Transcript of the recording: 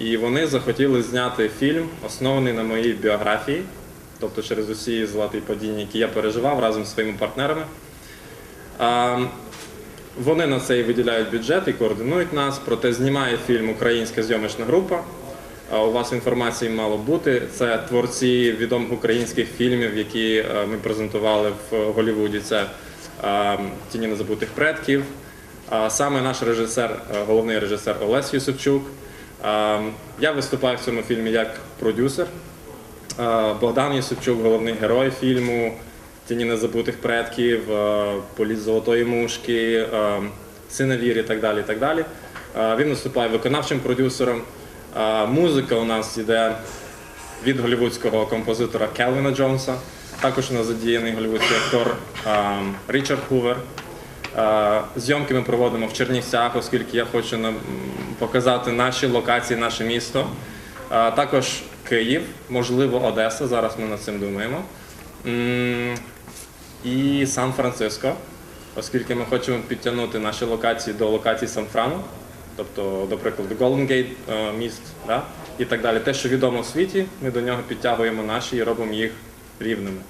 І вони захотіли зняти фільм, оснований на моїй біографії, тобто через усі золоті події, які я переживав разом з своїми партнерами. Вони на це і виділяють бюджет і координують нас, проте знімає фільм українська зйомочна група. У вас інформації мало бути. Це творці відомих українських фільмів, які е, ми презентували в Голлівуді. Це е, Тіні незабутих предків. А Саме наш режисер, е, головний режисер Олесь Юсупчук. Е, Я виступаю в цьому фільмі як продюсер. Е, Богдан Єсупчук, головний герой фільму Тіні незабутих предків, е, Політ золотої мушки, е, Синевір і так далі. І так далі. Він виступає виконавчим продюсером. Музика у нас йде від голівудського композитора Келвіна Джонса. Також у нас задіяний голівудський актор е, Річард Хувер. Зйомки ми проводимо в Чернівцях, оскільки я хочу показати наші локації, наше місто. Також Київ, можливо, Одеса. Зараз ми над цим думаємо. І Сан-Франциско, оскільки ми хочемо підтягнути наші локації до локацій Сан-Франу, тобто, до прикладу, Golden е, міст, да? і так далі. Те, що відомо в світі, ми до нього підтягуємо наші і робимо їх рівними.